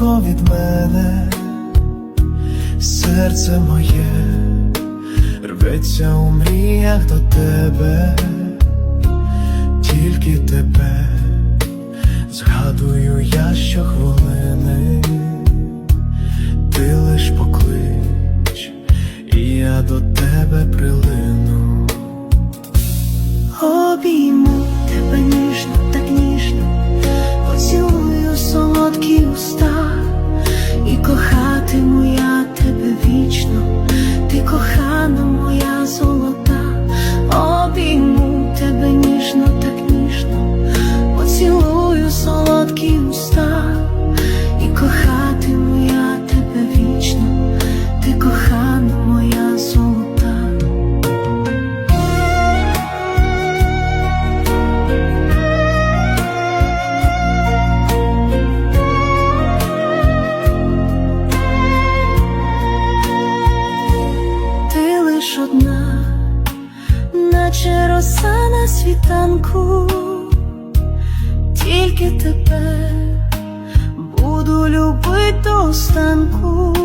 далеко від мене, серце моє рветься у мріях до тебе, тільки тебе згадую я щохвилини, ти лиш поклич, і я до тебе прилину. Наче роса на світанку, тільки тебе буду любити до останку,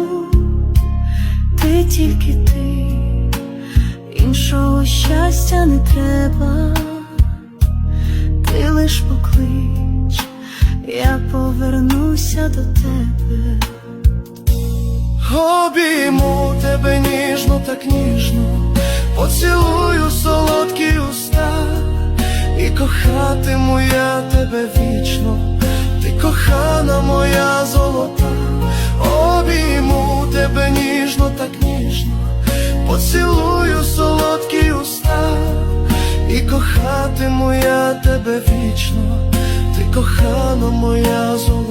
ти тільки ти, іншого щастя не треба, ти лиш поклич, я повернуся до тебе. Обійму тебе ніжно, так ніжно, кохатиму я тебе вічно, ти кохана моя золота, обійму тебе ніжно, так ніжно, поцілую солодкі уста, і кохатиму я тебе вічно, ти кохана моя золота.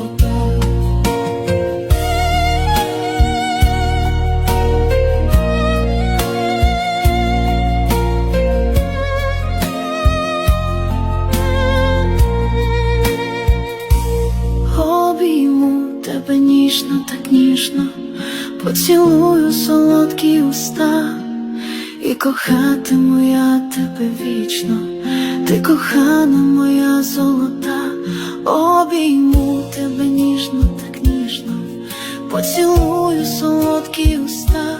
Ніжно, так ніжно, поцілую солодкі уста, і кохатиму я тебе вічно, ти кохана моя золота, обійму тебе ніжно, так ніжно, поцілую солодкі уста,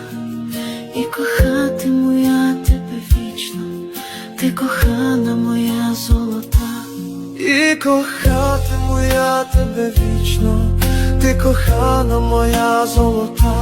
і кохатиму я тебе вічно, ти кохана моя золота. І кохатиму я тебе вічно, ти кохана моя золота,